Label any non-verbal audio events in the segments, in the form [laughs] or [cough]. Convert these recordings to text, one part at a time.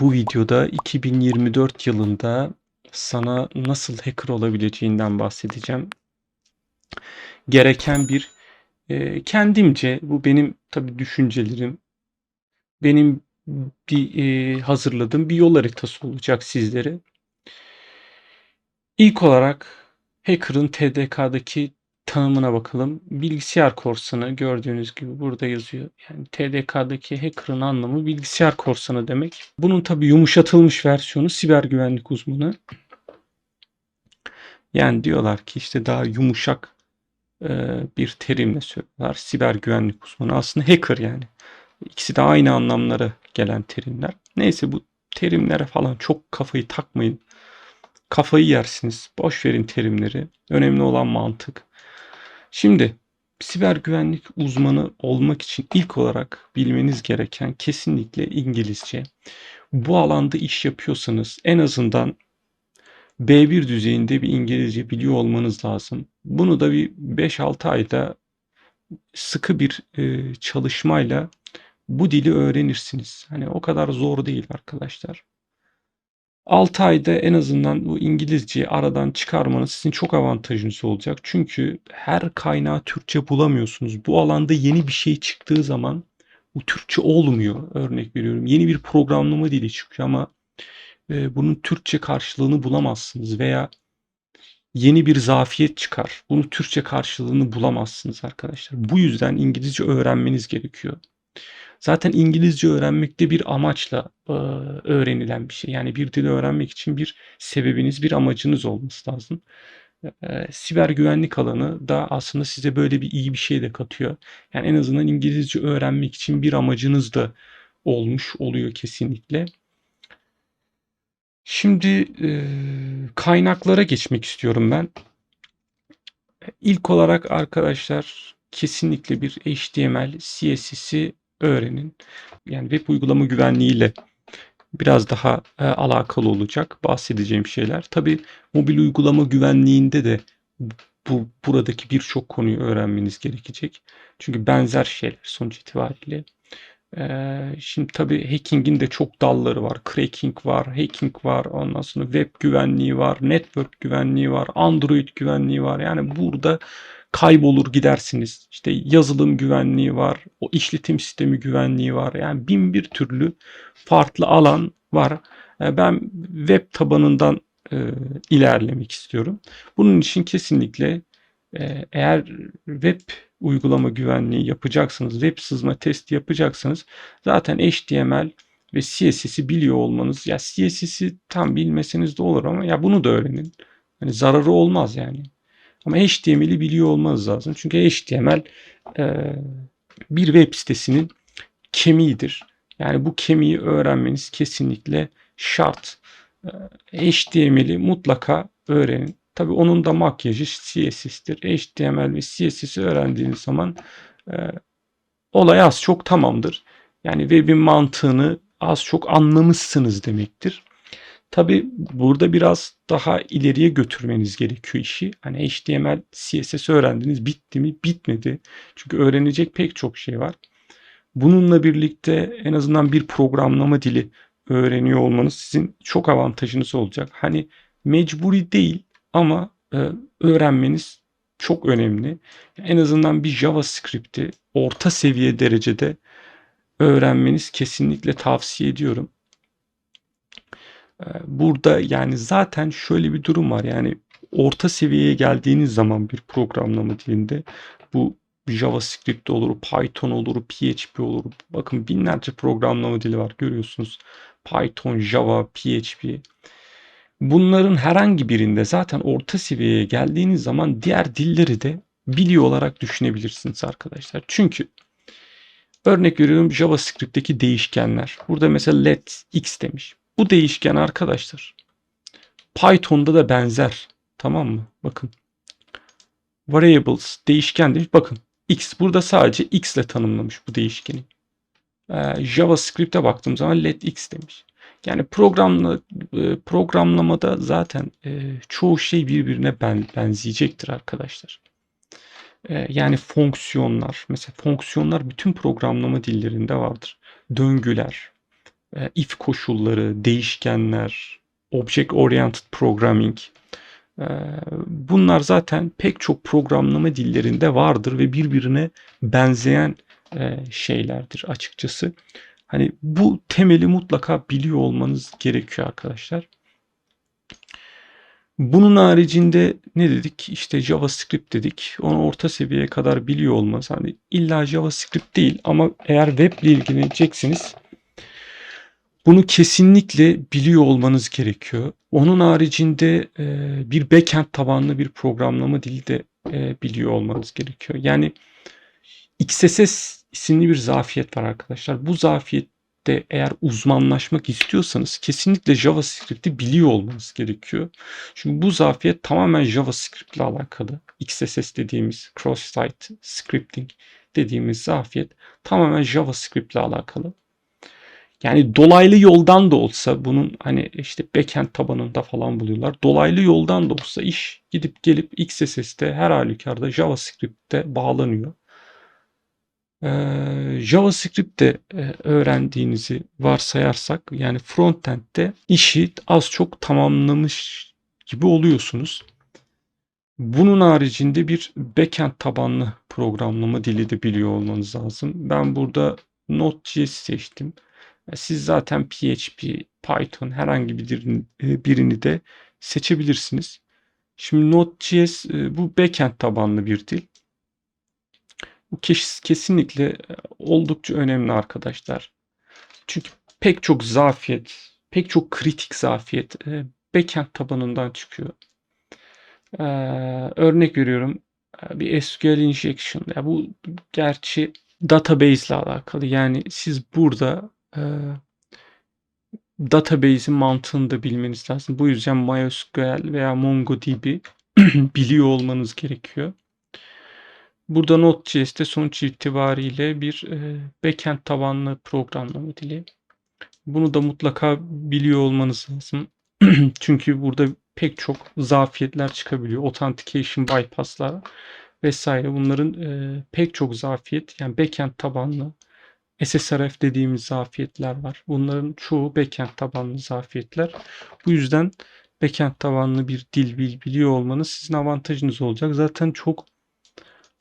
Bu videoda 2024 yılında sana nasıl hacker olabileceğinden bahsedeceğim. Gereken bir e, kendimce bu benim tabii düşüncelerim. Benim bir e, hazırladığım bir yol haritası olacak sizlere. İlk olarak hacker'ın TDK'daki tanımına bakalım. Bilgisayar korsanı gördüğünüz gibi burada yazıyor. Yani TDK'daki hacker'ın anlamı bilgisayar korsanı demek. Bunun tabi yumuşatılmış versiyonu siber güvenlik uzmanı. Yani diyorlar ki işte daha yumuşak e, bir terimle söylüyorlar. Siber güvenlik uzmanı aslında hacker yani. İkisi de aynı anlamlara gelen terimler. Neyse bu terimlere falan çok kafayı takmayın. Kafayı yersiniz. Boş verin terimleri. Önemli olan mantık. Şimdi siber güvenlik uzmanı olmak için ilk olarak bilmeniz gereken kesinlikle İngilizce. Bu alanda iş yapıyorsanız en azından B1 düzeyinde bir İngilizce biliyor olmanız lazım. Bunu da bir 5-6 ayda sıkı bir e, çalışmayla bu dili öğrenirsiniz. Hani o kadar zor değil arkadaşlar. 6 ayda en azından bu İngilizceyi aradan çıkarmanız sizin çok avantajınız olacak. Çünkü her kaynağı Türkçe bulamıyorsunuz. Bu alanda yeni bir şey çıktığı zaman bu Türkçe olmuyor. Örnek veriyorum. Yeni bir programlama dili çıkıyor ama e, bunun Türkçe karşılığını bulamazsınız veya yeni bir zafiyet çıkar. Bunun Türkçe karşılığını bulamazsınız arkadaşlar. Bu yüzden İngilizce öğrenmeniz gerekiyor. Zaten İngilizce öğrenmekte bir amaçla e, öğrenilen bir şey. Yani bir dili öğrenmek için bir sebebiniz, bir amacınız olması lazım. E, siber güvenlik alanı da aslında size böyle bir iyi bir şey de katıyor. Yani en azından İngilizce öğrenmek için bir amacınız da olmuş oluyor kesinlikle. Şimdi e, kaynaklara geçmek istiyorum ben. İlk olarak arkadaşlar kesinlikle bir HTML, CSS'i öğrenin. Yani web uygulama güvenliğiyle biraz daha e, alakalı olacak bahsedeceğim şeyler. Tabi mobil uygulama güvenliğinde de bu buradaki birçok konuyu öğrenmeniz gerekecek. Çünkü benzer şeyler sonuç itibariyle. Ee, şimdi tabii hacking'in de çok dalları var. Cracking var, hacking var, ondan sonra web güvenliği var, network güvenliği var, Android güvenliği var. Yani burada kaybolur gidersiniz. İşte yazılım güvenliği var, o işletim sistemi güvenliği var. Yani bin bir türlü farklı alan var. Ee, ben web tabanından e, ilerlemek istiyorum. Bunun için kesinlikle e, eğer web uygulama güvenliği yapacaksınız, web sızma testi yapacaksanız zaten HTML ve CSS'i biliyor olmanız ya CSS'i tam bilmeseniz de olur ama ya bunu da öğrenin. Hani zararı olmaz yani. Ama HTML'i biliyor olmanız lazım. Çünkü HTML e, bir web sitesinin kemiğidir. Yani bu kemiği öğrenmeniz kesinlikle şart. E, HTML'i mutlaka öğrenin. Tabii onun da makyajı CSS'tir. HTML ve CSS'i öğrendiğiniz zaman e, olay az çok tamamdır. Yani web'in mantığını az çok anlamışsınız demektir. Tabi burada biraz daha ileriye götürmeniz gerekiyor işi. Hani HTML, CSS öğrendiniz bitti mi? Bitmedi. Çünkü öğrenecek pek çok şey var. Bununla birlikte en azından bir programlama dili öğreniyor olmanız sizin çok avantajınız olacak. Hani mecburi değil ama e, öğrenmeniz çok önemli. En azından bir JavaScript'i orta seviye derecede öğrenmeniz kesinlikle tavsiye ediyorum. Burada yani zaten şöyle bir durum var. Yani orta seviyeye geldiğiniz zaman bir programlama dilinde bu JavaScript olur, Python olur, PHP olur. Bakın binlerce programlama dili var görüyorsunuz. Python, Java, PHP. Bunların herhangi birinde zaten orta seviyeye geldiğiniz zaman diğer dilleri de biliyor olarak düşünebilirsiniz arkadaşlar. Çünkü örnek veriyorum JavaScript'teki değişkenler. Burada mesela let x demiş. Bu değişken arkadaşlar Python'da da benzer. Tamam mı? Bakın. Variables değişken demiş. Bakın x burada sadece x ile tanımlamış bu değişkeni. Ee, JavaScript'e baktığım zaman let x demiş. Yani programla e, programlamada zaten e, çoğu şey birbirine ben, benzeyecektir arkadaşlar. E, yani fonksiyonlar, mesela fonksiyonlar bütün programlama dillerinde vardır. Döngüler, if koşulları, değişkenler, object oriented programming. E, bunlar zaten pek çok programlama dillerinde vardır ve birbirine benzeyen e, şeylerdir açıkçası. Hani bu temeli mutlaka biliyor olmanız gerekiyor arkadaşlar. Bunun haricinde ne dedik? İşte JavaScript dedik. Onu orta seviyeye kadar biliyor olmanız. Hani illa JavaScript değil ama eğer web ile ilgileneceksiniz bunu kesinlikle biliyor olmanız gerekiyor. Onun haricinde e, bir backend tabanlı bir programlama dili de e, biliyor olmanız gerekiyor. Yani XSS isimli bir zafiyet var arkadaşlar. Bu zafiyette eğer uzmanlaşmak istiyorsanız kesinlikle JavaScript'i biliyor olmanız gerekiyor. Çünkü bu zafiyet tamamen JavaScript ile alakalı. XSS dediğimiz cross-site scripting dediğimiz zafiyet tamamen JavaScript ile alakalı. Yani dolaylı yoldan da olsa bunun hani işte backend tabanında falan buluyorlar. Dolaylı yoldan da olsa iş gidip gelip XSS'te her halükarda JavaScript'te bağlanıyor. Ee, JavaScript'te e, öğrendiğinizi varsayarsak yani frontend'de işi az çok tamamlamış gibi oluyorsunuz. Bunun haricinde bir backend tabanlı programlama dili de biliyor olmanız lazım. Ben burada Node.js seçtim. Siz zaten PHP, Python herhangi bir e, birini de seçebilirsiniz. Şimdi Node.js e, bu backend tabanlı bir dil. Bu kesinlikle e, oldukça önemli arkadaşlar. Çünkü pek çok zafiyet, pek çok kritik zafiyet backend tabanından çıkıyor. örnek veriyorum bir SQL injection. Ya bu gerçi database ile alakalı. Yani siz burada e, database'in mantığını da bilmeniz lazım. Bu yüzden MySQL veya MongoDB [clears throat] biliyor olmanız gerekiyor. Burada Node.js'te sonuç itibariyle bir e, backend tabanlı programlama dili. Bunu da mutlaka biliyor olmanız lazım. [clears throat] Çünkü burada pek çok zafiyetler çıkabiliyor. Authentication bypasslar vesaire. Bunların e, pek çok zafiyet yani backend tabanlı SSRF dediğimiz zafiyetler var. Bunların çoğu backend tabanlı zafiyetler. Bu yüzden backend tabanlı bir dil biliyor olmanız sizin avantajınız olacak. Zaten çok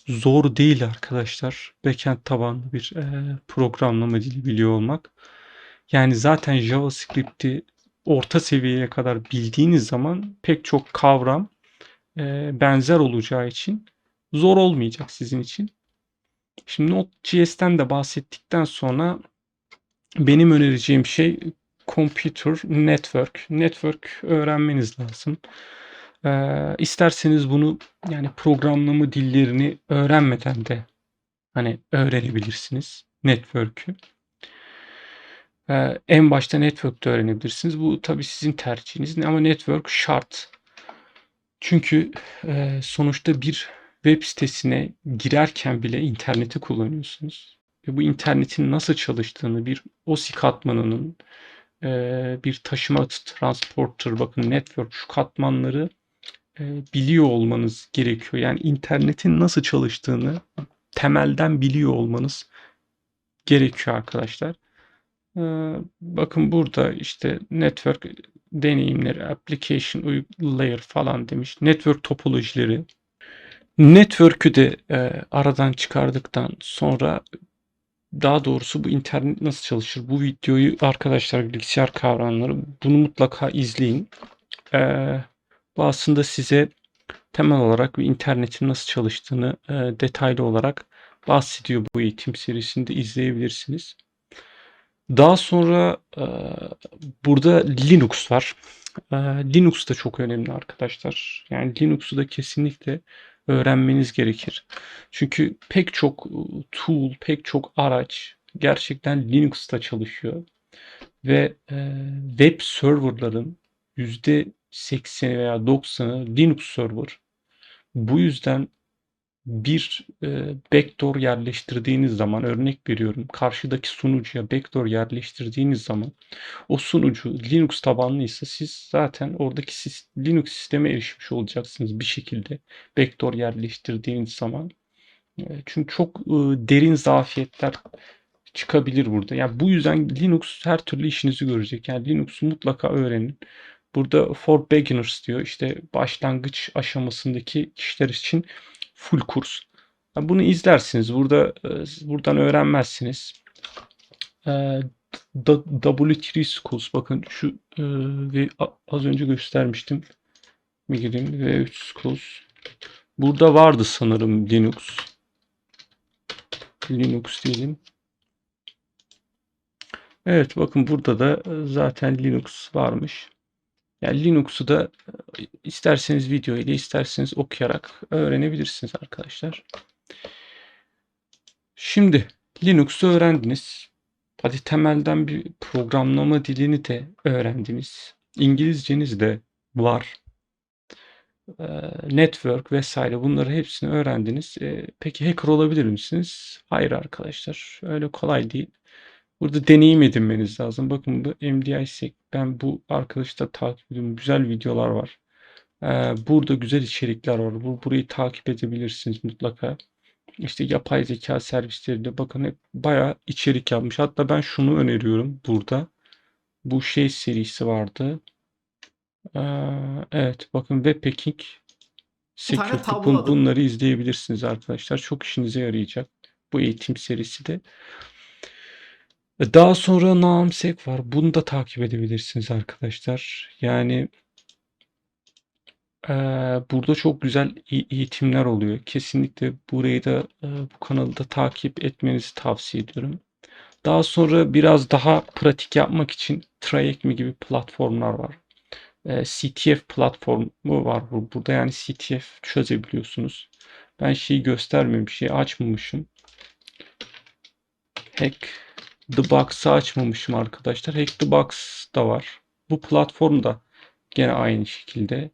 zor değil arkadaşlar. Backend tabanlı bir e, programlama dili biliyor olmak. Yani zaten JavaScript'i orta seviyeye kadar bildiğiniz zaman pek çok kavram e, benzer olacağı için zor olmayacak sizin için. Şimdi Node.js'ten de bahsettikten sonra benim önereceğim şey Computer Network. Network öğrenmeniz lazım. Ee, isterseniz bunu yani programlama dillerini öğrenmeden de hani öğrenebilirsiniz network'ü. Ee, en başta network'te öğrenebilirsiniz. Bu tabii sizin tercihiniz ama network şart. Çünkü e, sonuçta bir web sitesine girerken bile interneti kullanıyorsunuz. Ve bu internetin nasıl çalıştığını bir OSI katmanının e, bir taşıma transporter bakın network şu katmanları e, biliyor olmanız gerekiyor. Yani internetin nasıl çalıştığını temelden biliyor olmanız gerekiyor arkadaşlar. E, bakın burada işte network deneyimleri, application layer falan demiş. Network topolojileri, Network'ü de e, aradan çıkardıktan sonra daha doğrusu bu internet nasıl çalışır? Bu videoyu arkadaşlar bilgisayar kavramları bunu mutlaka izleyin. E, bu aslında size temel olarak bir internetin nasıl çalıştığını e, detaylı olarak bahsediyor bu eğitim serisinde izleyebilirsiniz. Daha sonra e, burada Linux var. E, Linux da çok önemli arkadaşlar. Yani Linux'u da kesinlikle öğrenmeniz gerekir. Çünkü pek çok tool, pek çok araç gerçekten Linux'ta çalışıyor. Ve e, web serverların %80'i veya 90'ı Linux server. Bu yüzden bir e, backdoor yerleştirdiğiniz zaman örnek veriyorum karşıdaki sunucuya backdoor yerleştirdiğiniz zaman o sunucu Linux tabanlıysa siz zaten oradaki Linux sisteme erişmiş olacaksınız bir şekilde backdoor yerleştirdiğiniz zaman. E, çünkü çok e, derin zafiyetler çıkabilir burada. Yani bu yüzden Linux her türlü işinizi görecek. Yani Linux'u mutlaka öğrenin. Burada for beginners diyor. İşte başlangıç aşamasındaki kişiler için full kurs. Bunu izlersiniz. Burada e, buradan öğrenmezsiniz. E, da- W3 Schools bakın şu e, ve az önce göstermiştim. Bir gireyim V3 Schools. Burada vardı sanırım Linux. Linux diyelim. Evet bakın burada da zaten Linux varmış. Yani Linux'u da e, isterseniz video ile isterseniz okuyarak öğrenebilirsiniz arkadaşlar. Şimdi Linux'u öğrendiniz. Hadi temelden bir programlama dilini de öğrendiniz. İngilizceniz de var. Network vesaire bunları hepsini öğrendiniz. Peki hacker olabilir misiniz? Hayır arkadaşlar. Öyle kolay değil. Burada deneyim edinmeniz lazım. Bakın bu MDISEC. Ben bu arkadaşta takip ediyorum. Güzel videolar var. Ee, burada güzel içerikler var. Bu, burayı takip edebilirsiniz mutlaka. İşte yapay zeka servisleri de bakın hep bayağı içerik yapmış. Hatta ben şunu öneriyorum burada. Bu şey serisi vardı. Ee, evet bakın Webpacking adı. bunları izleyebilirsiniz arkadaşlar. Çok işinize yarayacak. Bu eğitim serisi de. E, Daha sonra Naamsek var. Bunu da takip edebilirsiniz arkadaşlar. Yani eee, burada çok güzel e- eğitimler oluyor. Kesinlikle burayı da e, bu kanalı da takip etmenizi tavsiye ediyorum. Daha sonra biraz daha pratik yapmak için TryAcme gibi platformlar var. E, CTF platformu var bu- burada yani CTF çözebiliyorsunuz. Ben şeyi göstermemişim, şeyi açmamışım. Hack the Box'ı açmamışım arkadaşlar. Hack the Box da var. Bu platform da gene aynı şekilde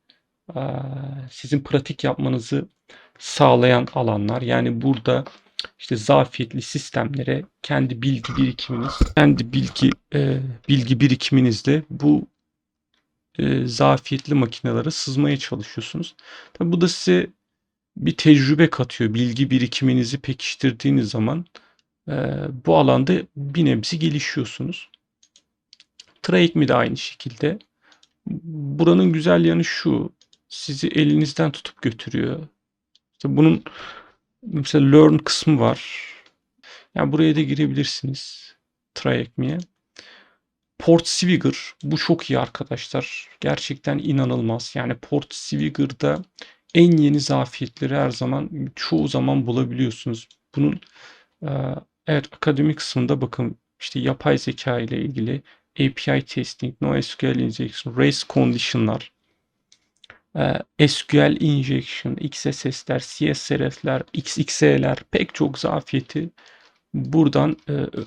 sizin pratik yapmanızı sağlayan alanlar. Yani burada işte zafiyetli sistemlere kendi bilgi birikiminiz, kendi bilgi bilgi birikiminizle bu zafiyetli makinelere sızmaya çalışıyorsunuz. Tabi bu da size bir tecrübe katıyor. Bilgi birikiminizi pekiştirdiğiniz zaman bu alanda bir nebze gelişiyorsunuz. TradeMe de aynı şekilde. Buranın güzel yanı şu. Sizi elinizden tutup götürüyor. İşte bunun mesela learn kısmı var. Yani buraya da girebilirsiniz. TradeMe'ye. Portswigger bu çok iyi arkadaşlar. Gerçekten inanılmaz. Yani Portswigger'da en yeni zafiyetleri her zaman çoğu zaman bulabiliyorsunuz. Bunun e, evet akademik kısmında bakın işte yapay zeka ile ilgili API testing, NoSQL injection, race condition'lar, SQL injection, XSS'ler, CSRF'ler, XXE'ler pek çok zafiyeti buradan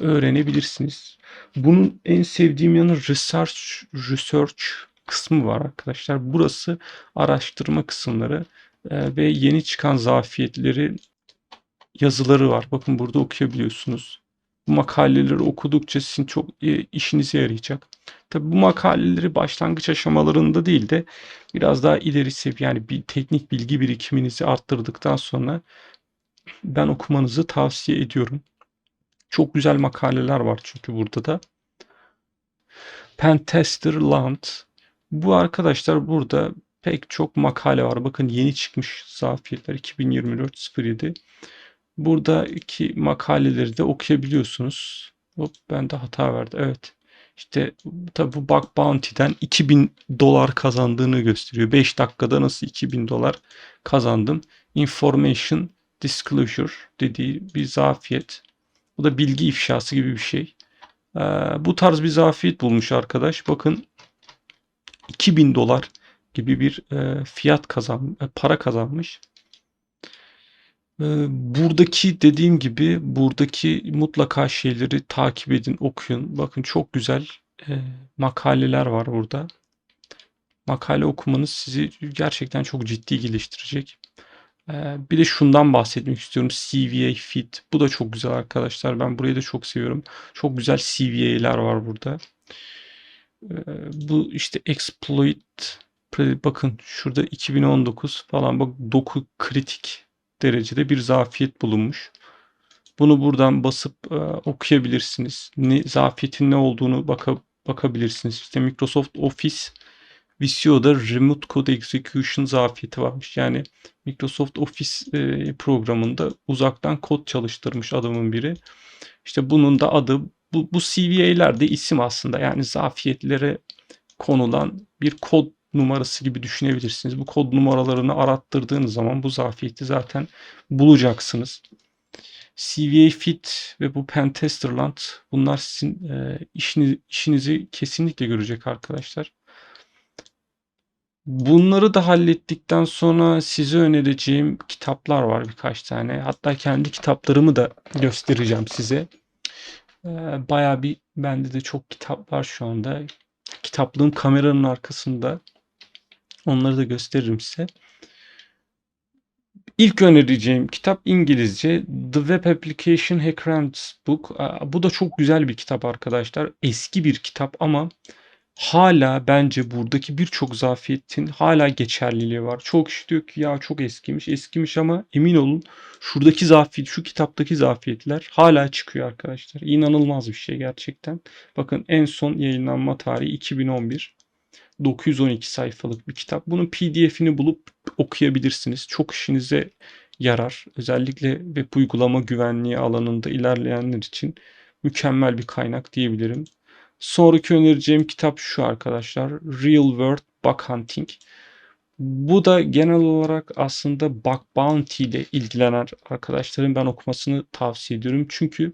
öğrenebilirsiniz. Bunun en sevdiğim yanı research research kısmı var arkadaşlar. Burası araştırma kısımları ve yeni çıkan zafiyetleri yazıları var. Bakın burada okuyabiliyorsunuz. Bu makaleleri okudukça sizin çok e, işinize yarayacak. Tabi bu makaleleri başlangıç aşamalarında değil de biraz daha ileri seviye yani bir teknik bilgi birikiminizi arttırdıktan sonra ben okumanızı tavsiye ediyorum. Çok güzel makaleler var çünkü burada da. Pentester Land. Bu arkadaşlar burada pek çok makale var. Bakın yeni çıkmış zafiyetler 2024-07. Buradaki makaleleri de okuyabiliyorsunuz. Hop ben de hata verdi. Evet. İşte tabi bu Bug Bounty'den 2000 dolar kazandığını gösteriyor. 5 dakikada nasıl 2000 dolar kazandım. Information Disclosure dediği bir zafiyet. Bu da bilgi ifşası gibi bir şey. Ee, bu tarz bir zafiyet bulmuş arkadaş. Bakın 2000 dolar gibi bir e, fiyat kazan, e, para kazanmış. E, buradaki dediğim gibi buradaki mutlaka şeyleri takip edin, okuyun. Bakın çok güzel e, makaleler var burada. Makale okumanız sizi gerçekten çok ciddi geliştirecek. Ee, bir de şundan bahsetmek istiyorum. CVA Fit. Bu da çok güzel arkadaşlar. Ben burayı da çok seviyorum. Çok güzel CVA'ler var burada. Ee, bu işte exploit bakın şurada 2019 falan bak doku kritik derecede bir zafiyet bulunmuş. Bunu buradan basıp e, okuyabilirsiniz. Ne, zafiyetin ne olduğunu baka, bakabilirsiniz. İşte Microsoft Office Visio'da Remote Code Execution zafiyeti varmış. Yani Microsoft Office e, programında uzaktan kod çalıştırmış adamın biri. İşte bunun da adı bu, bu CVA'ler de isim aslında. Yani zafiyetlere konulan bir kod numarası gibi düşünebilirsiniz. Bu kod numaralarını arattırdığınız zaman bu zafiyeti zaten bulacaksınız. CVA Fit ve bu Pentesterland bunlar sizin e, işiniz, işinizi kesinlikle görecek arkadaşlar. Bunları da hallettikten sonra size önereceğim kitaplar var birkaç tane. Hatta kendi kitaplarımı da göstereceğim size. Ee, bayağı bir bende de çok kitap var şu anda. Kitaplığım kameranın arkasında. Onları da gösteririm size. İlk önereceğim kitap İngilizce The Web Application Hacker Book. Bu da çok güzel bir kitap arkadaşlar. Eski bir kitap ama hala bence buradaki birçok zafiyetin hala geçerliliği var. Çok kişi diyor ki ya çok eskimiş. Eskimiş ama emin olun şuradaki zafiyet, şu kitaptaki zafiyetler hala çıkıyor arkadaşlar. İnanılmaz bir şey gerçekten. Bakın en son yayınlanma tarihi 2011. 912 sayfalık bir kitap. Bunun PDF'ini bulup okuyabilirsiniz. Çok işinize yarar. Özellikle web uygulama güvenliği alanında ilerleyenler için mükemmel bir kaynak diyebilirim. Sonraki önereceğim kitap şu arkadaşlar. Real World Bug Hunting. Bu da genel olarak aslında bug bounty ile ilgilenen arkadaşların ben okumasını tavsiye ediyorum. Çünkü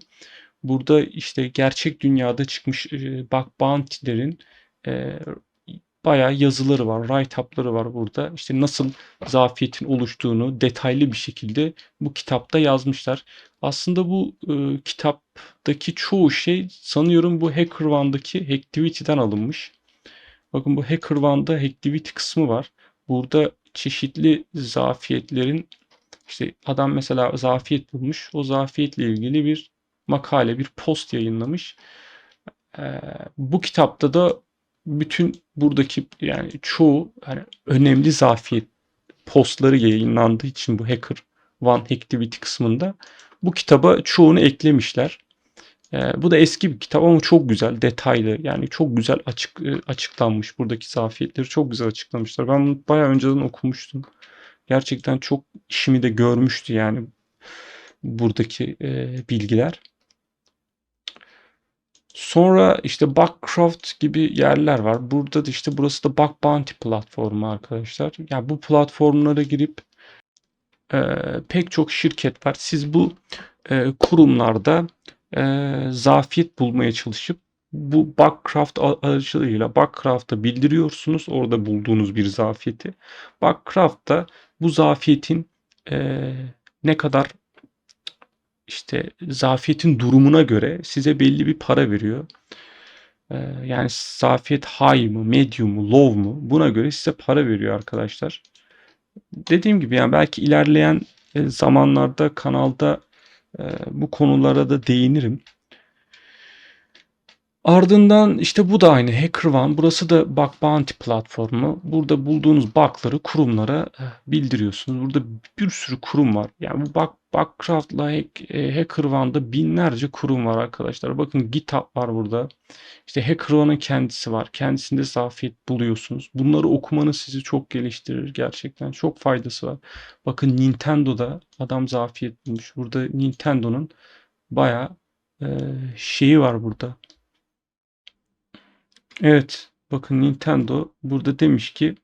burada işte gerçek dünyada çıkmış bug bounty'lerin bayağı yazıları var, write-up'ları var burada. İşte nasıl zafiyetin oluştuğunu detaylı bir şekilde bu kitapta yazmışlar. Aslında bu e, kitaptaki çoğu şey sanıyorum bu HackerOne'daki Hacktivity'den alınmış. Bakın bu HackerOne'da Hacktivity kısmı var. Burada çeşitli zafiyetlerin işte adam mesela zafiyet bulmuş. O zafiyetle ilgili bir makale, bir post yayınlamış. Ee, bu kitapta da bütün buradaki yani çoğu hani önemli zafiyet postları yayınlandığı için bu Hacker One Activity kısmında bu kitaba çoğunu eklemişler. Ee, bu da eski bir kitap ama çok güzel, detaylı. Yani çok güzel açık e, açıklanmış buradaki zafiyetleri çok güzel açıklamışlar. Ben bunu bayağı önceden okumuştum. Gerçekten çok işimi de görmüştü yani buradaki e, bilgiler. Sonra işte Bugcraft gibi yerler var. Burada da işte burası da Bug Bounty platformu arkadaşlar. Yani bu platformlara girip e, pek çok şirket var. Siz bu e, kurumlarda e, zafiyet bulmaya çalışıp bu Bugcraft aracılığıyla Bugcraft'a bildiriyorsunuz orada bulduğunuz bir zafiyeti. Bugcraft da bu zafiyetin e, ne kadar işte zafiyetin durumuna göre size belli bir para veriyor. Ee, yani zafiyet high mı, medium mu, low mu buna göre size para veriyor arkadaşlar. Dediğim gibi yani belki ilerleyen e, zamanlarda kanalda e, bu konulara da değinirim. Ardından işte bu da aynı HackerOne. Burası da Bug Bounty platformu. Burada bulduğunuz bug'ları kurumlara e, bildiriyorsunuz. Burada bir sürü kurum var. Yani bu Bug, Bugcraft'la hack, e, HackerOne'da binlerce kurum var arkadaşlar. Bakın GitHub var burada. İşte HackerOne'ın kendisi var. Kendisinde zafiyet buluyorsunuz. Bunları okumanız sizi çok geliştirir gerçekten. Çok faydası var. Bakın Nintendo'da adam zafiyet bulmuş. Burada Nintendo'nun bayağı e, şeyi var burada Evet. Bakın Nintendo burada demiş ki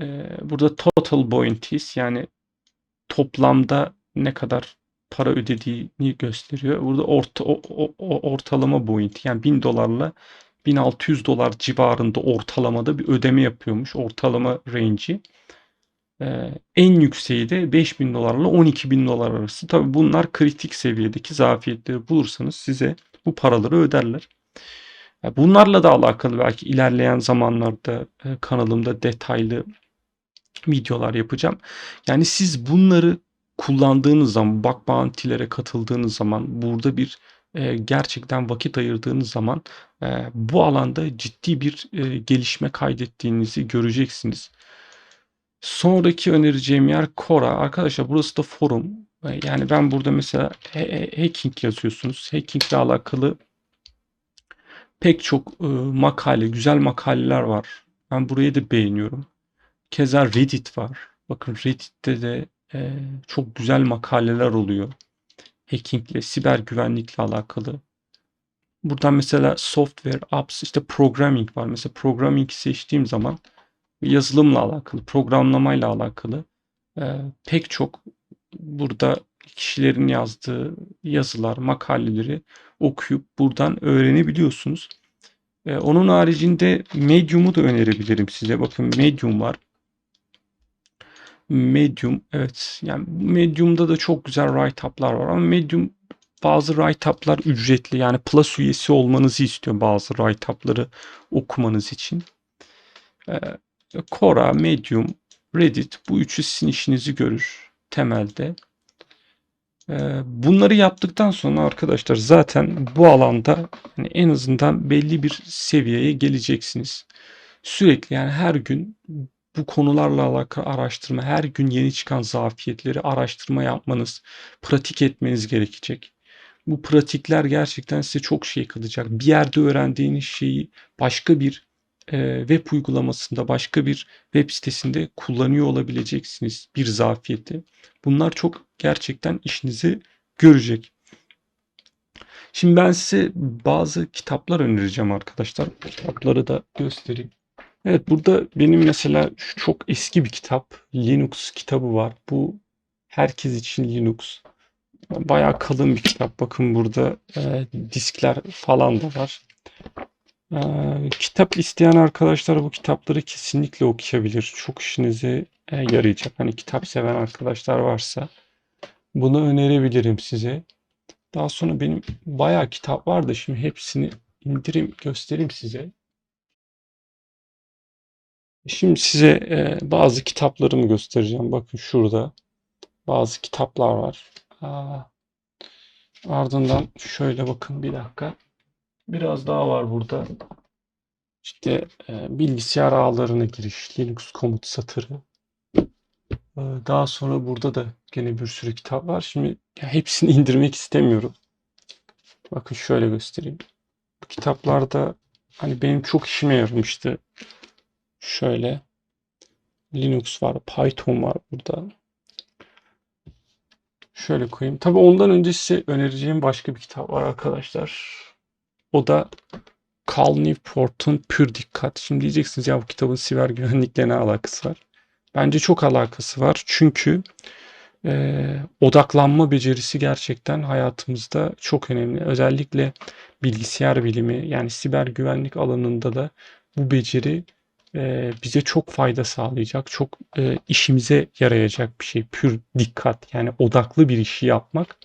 e, burada total bounties yani toplamda ne kadar para ödediğini gösteriyor. Burada orta, o, o, ortalama bounty yani 1000 dolarla 1600 dolar civarında ortalamada bir ödeme yapıyormuş. Ortalama range'i. Ee, en yükseği de 5000 dolarla 12.000 dolar arası. Tabi bunlar kritik seviyedeki zafiyetleri bulursanız size bu paraları öderler. Bunlarla da alakalı belki ilerleyen zamanlarda e, kanalımda detaylı videolar yapacağım. Yani siz bunları kullandığınız zaman, bug bounty'lere katıldığınız zaman, burada bir e, gerçekten vakit ayırdığınız zaman e, bu alanda ciddi bir e, gelişme kaydettiğinizi göreceksiniz. Sonraki önereceğim yer Quora. Arkadaşlar burası da forum. Yani ben burada mesela ha- ha- hacking yazıyorsunuz. Hacking ile alakalı pek çok e, makale, güzel makaleler var. Ben burayı da beğeniyorum. Keza Reddit var. Bakın Reddit'te de e, çok güzel makaleler oluyor. Hackingle, siber güvenlikle alakalı. Buradan mesela software, apps, işte programming var. Mesela programming seçtiğim zaman yazılımla alakalı, programlamayla alakalı e, pek çok burada kişilerin yazdığı yazılar, makaleleri okuyup buradan öğrenebiliyorsunuz. E, onun haricinde Medium'u da önerebilirim size. Bakın Medium var. Medium evet yani Medium'da da çok güzel write-up'lar var ama Medium bazı write-up'lar ücretli yani Plus üyesi olmanızı istiyor bazı write-up'ları okumanız için. Ee, Quora, Medium, Reddit bu üçü sizin işinizi görür temelde. Ee, bunları yaptıktan sonra arkadaşlar zaten bu alanda hani en azından belli bir seviyeye geleceksiniz. Sürekli yani her gün bu konularla alakalı araştırma, her gün yeni çıkan zafiyetleri araştırma yapmanız, pratik etmeniz gerekecek. Bu pratikler gerçekten size çok şey katacak. Bir yerde öğrendiğiniz şeyi başka bir e, web uygulamasında, başka bir web sitesinde kullanıyor olabileceksiniz bir zafiyeti. Bunlar çok gerçekten işinizi görecek. Şimdi ben size bazı kitaplar önereceğim arkadaşlar. Kitapları da göstereyim. Evet burada benim mesela çok eski bir kitap. Linux kitabı var. Bu herkes için Linux. Bayağı kalın bir kitap. Bakın burada e, diskler falan da var. E, kitap isteyen arkadaşlar bu kitapları kesinlikle okuyabilir. Çok işinize e, yarayacak. Hani kitap seven arkadaşlar varsa bunu önerebilirim size. Daha sonra benim bayağı kitap var da şimdi hepsini indireyim göstereyim size. Şimdi size e, bazı kitaplarımı göstereceğim. Bakın şurada bazı kitaplar var. Aa, ardından şöyle bakın bir dakika. Biraz daha var burada. İşte e, bilgisayar ağlarına giriş, Linux komut satırı. E, daha sonra burada da gene bir sürü kitap var. Şimdi hepsini [laughs] indirmek istemiyorum. Bakın şöyle göstereyim. Bu kitaplarda hani benim çok işime yaramıştı. Şöyle Linux var, Python var burada. Şöyle koyayım. Tabii ondan önce size önereceğim başka bir kitap var arkadaşlar. O da Cal Newport'un Pür Dikkat. Şimdi diyeceksiniz ya bu kitabın siber güvenlikle ne alakası var? Bence çok alakası var. Çünkü e, odaklanma becerisi gerçekten hayatımızda çok önemli. Özellikle bilgisayar bilimi yani siber güvenlik alanında da bu beceri e, bize çok fayda sağlayacak, çok e, işimize yarayacak bir şey. Pür dikkat yani odaklı bir işi yapmak.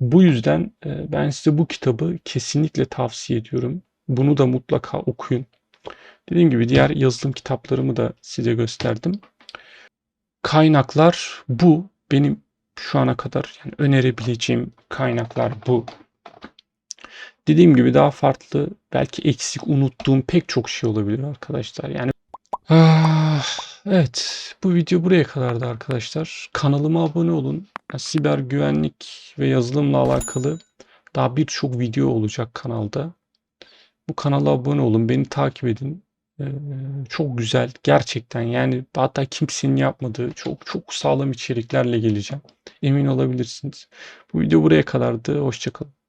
Bu yüzden e, ben size bu kitabı kesinlikle tavsiye ediyorum. Bunu da mutlaka okuyun. Dediğim gibi diğer yazılım kitaplarımı da size gösterdim. Kaynaklar bu. Benim şu ana kadar yani önerebileceğim kaynaklar bu. Dediğim gibi daha farklı, belki eksik unuttuğum pek çok şey olabilir arkadaşlar. Yani ah, evet bu video buraya kadardı arkadaşlar. Kanalıma abone olun. Siber güvenlik ve yazılımla alakalı daha birçok video olacak kanalda. Bu kanala abone olun, beni takip edin. Ee, çok güzel gerçekten yani hatta kimsenin yapmadığı çok çok sağlam içeriklerle geleceğim. Emin olabilirsiniz. Bu video buraya kadardı. Hoşçakalın.